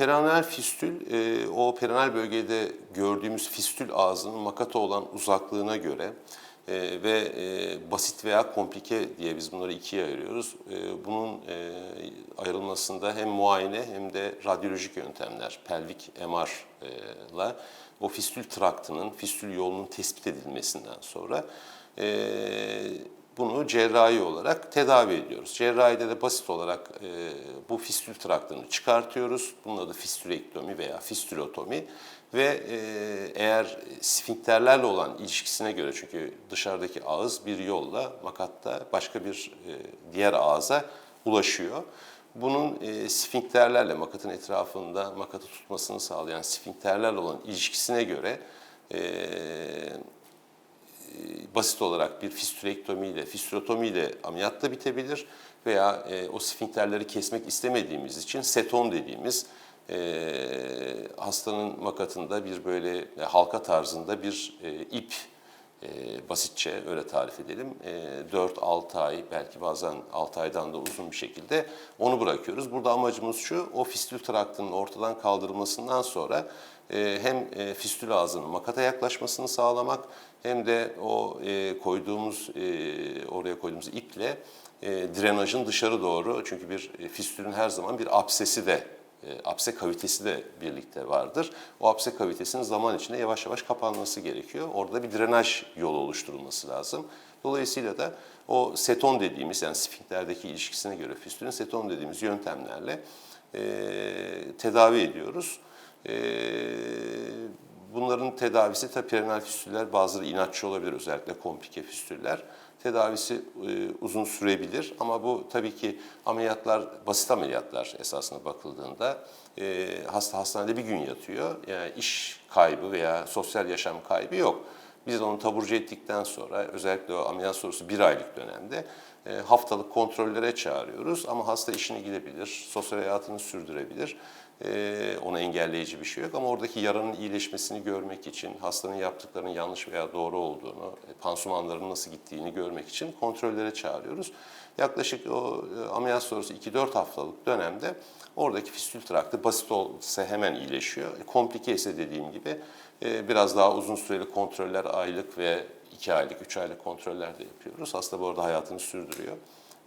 perianal fistül, e, o perianal bölgede gördüğümüz fistül ağzının makata olan uzaklığına göre e, ve e, basit veya komplike diye biz bunları ikiye ayırıyoruz. E, bunun e, ayrılmasında hem muayene hem de radyolojik yöntemler, pelvik MR'la o fistül traktının, fistül yolunun tespit edilmesinden sonra e, bunu cerrahi olarak tedavi ediyoruz. Cerrahide de basit olarak e, bu fistül traktını çıkartıyoruz. Bunun adı fistülektomi veya fistülotomi ve e, eğer sfinkterlerle olan ilişkisine göre çünkü dışarıdaki ağız bir yolla makatta başka bir e, diğer ağza ulaşıyor. Bunun e, sfinkterlerle makatın etrafında makatı tutmasını sağlayan sfinkterlerle olan ilişkisine göre e, basit olarak bir fistülektomiyle, fistülotomiyle ameliyat da bitebilir veya e, o sfinkterleri kesmek istemediğimiz için seton dediğimiz e, hastanın makatında bir böyle e, halka tarzında bir e, ip e, basitçe öyle tarif edelim. E, 4-6 ay belki bazen 6 aydan da uzun bir şekilde onu bırakıyoruz. Burada amacımız şu o fistül traktının ortadan kaldırılmasından sonra e, hem e, fistül ağzının makata yaklaşmasını sağlamak hem de o e, koyduğumuz e, oraya koyduğumuz iple e, drenajın dışarı doğru çünkü bir e, fistülün her zaman bir absesi de e, apse kavitesi de birlikte vardır. O apse kavitesinin zaman içinde yavaş yavaş kapanması gerekiyor. Orada bir drenaj yolu oluşturulması lazım. Dolayısıyla da o seton dediğimiz yani sfinkterdeki ilişkisine göre fistülün seton dediğimiz yöntemlerle e, tedavi ediyoruz. E, bunların tedavisi tabii perineal fistüller bazıları inatçı olabilir özellikle komplike fistüller. Tedavisi e, uzun sürebilir ama bu tabii ki ameliyatlar basit ameliyatlar esasına bakıldığında e, hasta hastanede bir gün yatıyor. Yani iş kaybı veya sosyal yaşam kaybı yok. Biz onu taburcu ettikten sonra özellikle o ameliyat sonrası bir aylık dönemde e, haftalık kontrollere çağırıyoruz. Ama hasta işine gidebilir, sosyal hayatını sürdürebilir. E, ona engelleyici bir şey yok ama oradaki yaranın iyileşmesini görmek için, hastanın yaptıklarının yanlış veya doğru olduğunu, e, pansumanların nasıl gittiğini görmek için kontrollere çağırıyoruz. Yaklaşık o ameliyat sonrası 2-4 haftalık dönemde oradaki fistül traktı basit olsa hemen iyileşiyor. Komplike ise dediğim gibi biraz daha uzun süreli kontroller aylık ve 2 aylık, 3 aylık kontroller de yapıyoruz. Hasta bu arada hayatını sürdürüyor.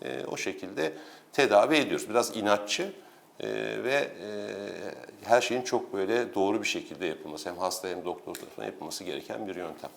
E, o şekilde tedavi ediyoruz. Biraz inatçı e, ve e, her şeyin çok böyle doğru bir şekilde yapılması hem hasta hem doktor tarafından yapılması gereken bir yöntem.